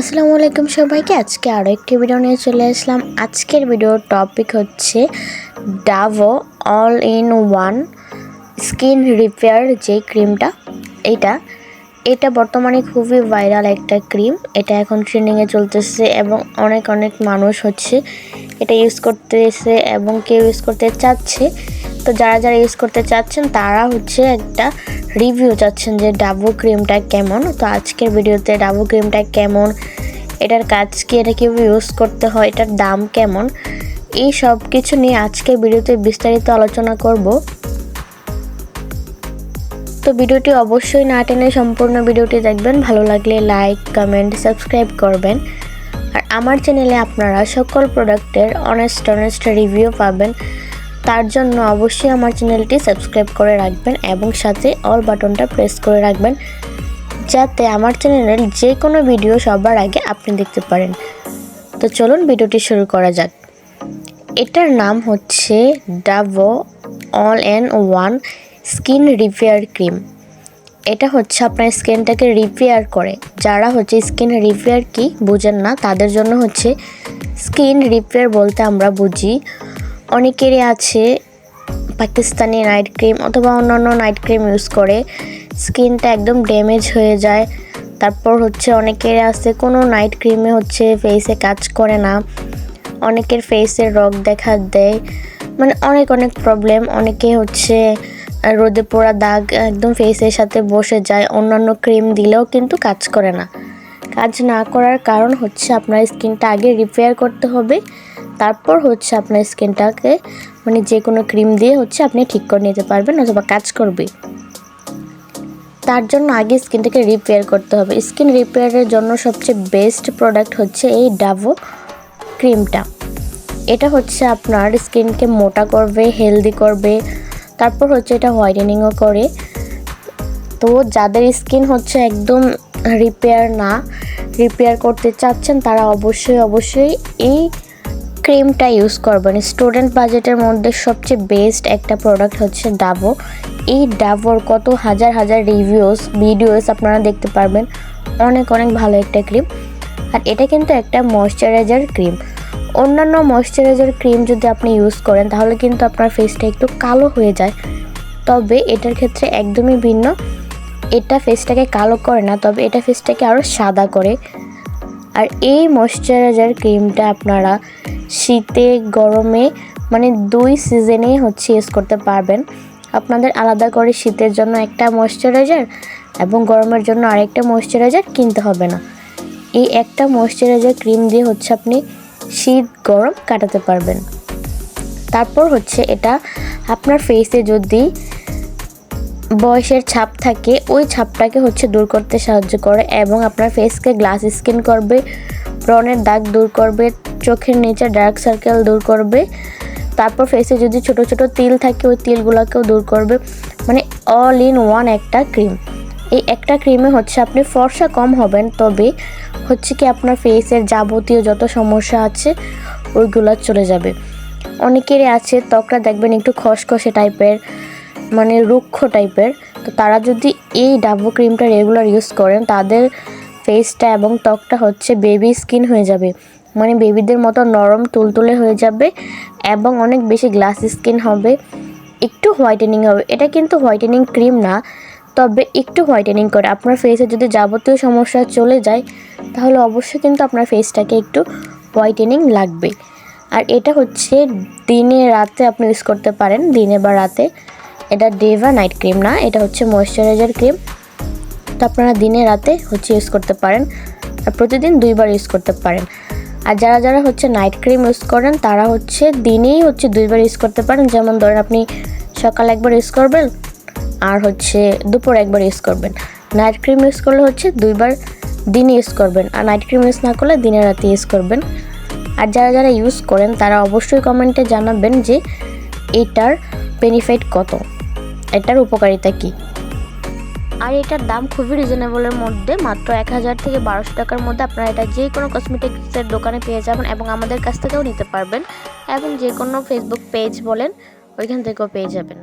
আসসালামু আলাইকুম সবাইকে। আজকে আরও একটি ভিডিও নিয়ে চলে আসলাম। আজকের ভিডিওর টপিক হচ্ছে Dove all in one skin repair যে ক্রিমটা এটা এটা বর্তমানে খুবই ভাইরাল একটা ক্রিম এটা এখন ট্রেন্ডিংয়ে চলতেছে এবং অনেক অনেক মানুষ হচ্ছে এটা ইউজ করতেছে এবং কেউ ইউজ করতে চাচ্ছে। তো যারা যারা ইউজ করতে চাচ্ছেন, তারা হচ্ছে একটা রিভিউ চাচ্ছেন যে ডাবু ক্রিমটা কেমন। তো আজকের ভিডিওতে ডাবু ক্রিমটা কেমন, এটার কাজ কি, এটা কীভাবে ইউজ করতে হয়, এটার দাম কেমন, এই সব কিছু নিয়ে আজকের ভিডিওতে বিস্তারিত আলোচনা করব। তো ভিডিওটি অবশ্যই না টেনে সম্পূর্ণ ভিডিওটি দেখবেন। ভালো লাগলে লাইক কমেন্ট সাবস্ক্রাইব করবেন। আর আমার চ্যানেলে আপনারা সকল প্রোডাক্টের অনেস্ট অনেস্ট রিভিউ পাবেন। তার জন্য অবশ্যই আমার চ্যানেলটি সাবস্ক্রাইব করে রাখবেন এবং সাথে অল বাটনটা প্রেস করে রাখবেন যাতে আমার চ্যানেলের যে কোনো ভিডিও সবার আগে আপনি দেখতে পারেন। তো চলুন ভিডিওটি শুরু করা যাক। এটার নাম হচ্ছে Dove all an one skin repair cream. এটা হচ্ছে আপনার স্কিনটাকে রিপেয়ার করে। যারা হচ্ছে স্কিন রিপেয়ার কি বুঝেন না, তাদের জন্য হচ্ছে স্কিন রিপেয়ার বলতে আমরা বুঝি অনেকেরই আছে পাকিস্তানি নাইট ক্রিম অথবা অন্যান্য নাইট ক্রিম ইউজ করে। স্কিনটা একদম ড্যামেজ হয়ে যায়। তারপর হচ্ছে অনেকের আছে, কোনো নাইট ক্রিমে হচ্ছে ফেসে কাজ করে না। অনেকের ফেসে রগ দেখা দেয়। মানে অনেক অনেক প্রবলেম অনেকে হচ্ছে রোদে পোড়া দাগ একদম ফেসের সাথে বসে যায়। অন্যান্য ক্রিম দিলেও কিন্তু কাজ করে না। কাজ না করার কারণ হচ্ছে আপনার স্কিনটা আগে রিপেয়ার করতে হবে। তারপর হচ্ছে আপনার স্কিনটাকে মানে যে কোনো ক্রিম দিয়ে হচ্ছে আপনি ঠিক করে নিতে পারবেন অথবা কাজ করবে তার জন্য আগে স্কিনটাকে রিপেয়ার করতে হবে। স্কিন রিপেয়ারের জন্য সবচেয়ে বেস্ট প্রোডাক্ট হচ্ছে এই ডাভো ক্রিমটা। এটা হচ্ছে আপনার স্কিনকে মোটা করবে, হেলদি করবে, তারপর হচ্ছে এটা হোয়াইটেনিংও করে। তো যাদের স্কিন হচ্ছে একদম রিপেয়ার না, রিপেয়ার করতে চাচ্ছেন তারা অবশ্যই অবশ্যই এই ক্রিমটা ইউজ করবেন স্টুডেন্ট বাজেটের মধ্যে সবচেয়ে বেস্ট একটা প্রোডাক্ট হচ্ছে ডাবো এই ডাবোর কত হাজার হাজার রিভিউস ভিডিওস আপনারা দেখতে পারবেন। অনেক অনেক ভালো একটা ক্রিম আর এটা কিন্তু একটা ময়শ্চারাইজার ক্রিম অন্যান্য ময়শ্চারাইজার ক্রিম যদি আপনি ইউজ করেন, তাহলে কিন্তু আপনার ফেসটা একটু কালো হয়ে যায়। তবে এটার ক্ষেত্রে একদমই ভিন্ন। এটা ফেসটাকে কালো করে না, তবে এটা ফেসটাকে আরও সাদা করে। আর এই ময়শ্চারাইজার ক্রিমটা আপনারা শীতে, গরমে মানে দুই সিজনেই হচ্ছে ইউজ করতে পারবেন। আপনাদের আলাদা করে শীতের জন্য একটা ময়শ্চারাইজার এবং গরমের জন্য আরেকটা ময়শ্চারাইজার কিনতে হবে না। এই একটা ময়শ্চারাইজার ক্রিম দিয়ে হচ্ছে আপনি শীত, গরম কাটাতে পারবেন। তারপর হচ্ছে এটা আপনার ফেসে যদি বয়সের ছাপ থাকে, ওই ছাপটাকে হচ্ছে দূর করতে সাহায্য করে এবং আপনার ফেসকে গ্লাস স্কিন করবে ব্রনের দাগ দূর করবে, চোখের নিচে ডার্ক সার্কেল দূর করবে, তারপর ফেসে যদি ছোট ছোট তিল থাকে, ওই তিলগুলোকেও দূর করবে। মানে অল ইন ওয়ান একটা ক্রিম এই একটা ক্রিমে হচ্ছে আপনি ফর্সা কম হবেন, তবে হচ্ছে কি আপনার ফেসের যাবতীয় যত সমস্যা আছে, ওইগুলো চলে যাবে। অনেকেরই আছে, ত্বকটা দেখবেন একটু খসখসে টাইপের মানে রুক্ষ টাইপের, তো তারা যদি এই ডাবো ক্রিমটা রেগুলার ইউজ করেন, তাদের ফেসটা এবং ত্বকটা হচ্ছে বেবি স্কিন হয়ে যাবে। মানে বেবিদের মতো নরম, তুলতুলে হয়ে যাবে এবং অনেক বেশি গ্লাস স্কিন হবে। একটু হোয়াইটেনিং হবে। এটা কিন্তু হোয়াইটেনিং ক্রিম না, তবে একটু হোয়াইটেনিং করে। আপনার ফেসে যদি যাবতীয় সমস্যা চলে যায়, তাহলে অবশ্যই কিন্তু আপনার ফেসটাকে একটু হোয়াইটেনিং লাগবে। আর এটা হচ্ছে দিনে রাতে আপনি ইউজ করতে পারেন, দিনে বা রাতে। এটা ডে নাইট ক্রিম না, এটা হচ্ছে ময়শ্চারাইজার ক্রিম তো আপনারা দিনে রাতে হচ্ছে ইউজ করতে পারেন, আর প্রতিদিন দুইবার ইউজ করতে পারেন। আর যারা যারা হচ্ছে নাইট ক্রিম ইউজ করেন, তারা হচ্ছে দিনেই হচ্ছে দুইবার ইউজ করতে পারেন। যেমন ধরেন আপনি সকাল একবার ইউজ করবেন, আর হচ্ছে দুপুর একবার ইউজ করবেন। নাইট ক্রিম ইউজ করলে হচ্ছে দুইবার দিনে ইউজ করবেন, আর নাইট ক্রিম ইউজ না করলে দিনে রাতে ইউজ করবেন। আর যারা যারা ইউজ করেন, তারা অবশ্যই কমেন্টে জানাবেন যে এটার বেনিফিট কত। এটার উপকারিতা কি? আর এটার দাম খুবই রিজনেবলের মধ্যে, মাত্র এক হাজার থেকে বারোশো টাকার মধ্যে আপনারা এটা যে কোনো কসমেটিক্সের দোকানে পেয়ে যাবেন এবং আমাদের কাছ থেকেও নিতে পারবেন এবং যে কোনো ফেসবুক পেজ বলেন, ওইখান থেকেও পেয়ে যাবেন।